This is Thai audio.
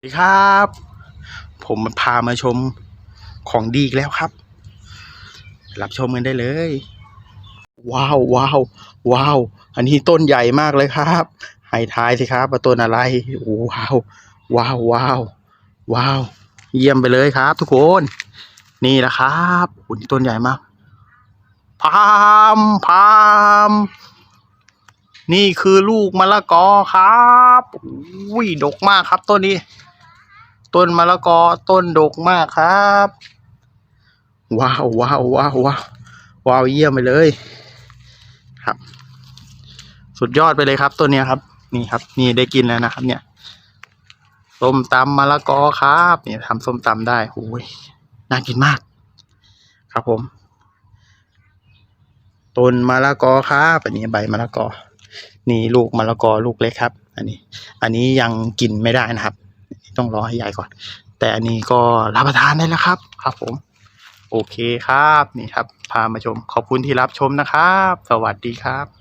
สวัสดีครับ ผมพามาชมของดีอีกแล้วครับ รับชมกันได้เลย ว้าวว้าวว้าวอันนี้ต้นใหญ่มากเลยครับให้ทายสิครับว่าต้นอะไรว้าวว้าวว้าวว้าวเยี่ยมไปเลยครับ ทุกคน นี่แหละครับอุ่นต้นใหญ่มากพามพามนี่คือลูกมะละกอครับ อุ้ย ดกมากครับต้นนี้ ต้นมะละกอต้นดกมากครับว้าวว้าวว้าวว้าวว้าวเยี่ยมไปเลยครับ สุดยอดไปเลยครับต้นเนี้ยครับ นี่ครับ นี่ได้กินแล้วนะครับ เนี่ยส้มตำมะละกอครับนี่ทำส้มตำได้โอ้ยน่ากินมาก ครับผมต้นมะละกอครับอันนี้ใบมะละกอ นี่ลูกมะละกอลูกเล็กครับ อันนี้ อันนี้ยังกินไม่ได้นะครับ ต้องรอให้ใหญ่ก่อน แต่อันนี้ก็รับประทานได้แล้วครับ ครับผม โอเคครับนี่ครับ พามาชมขอบคุณที่รับชมนะครับ สวัสดีครับ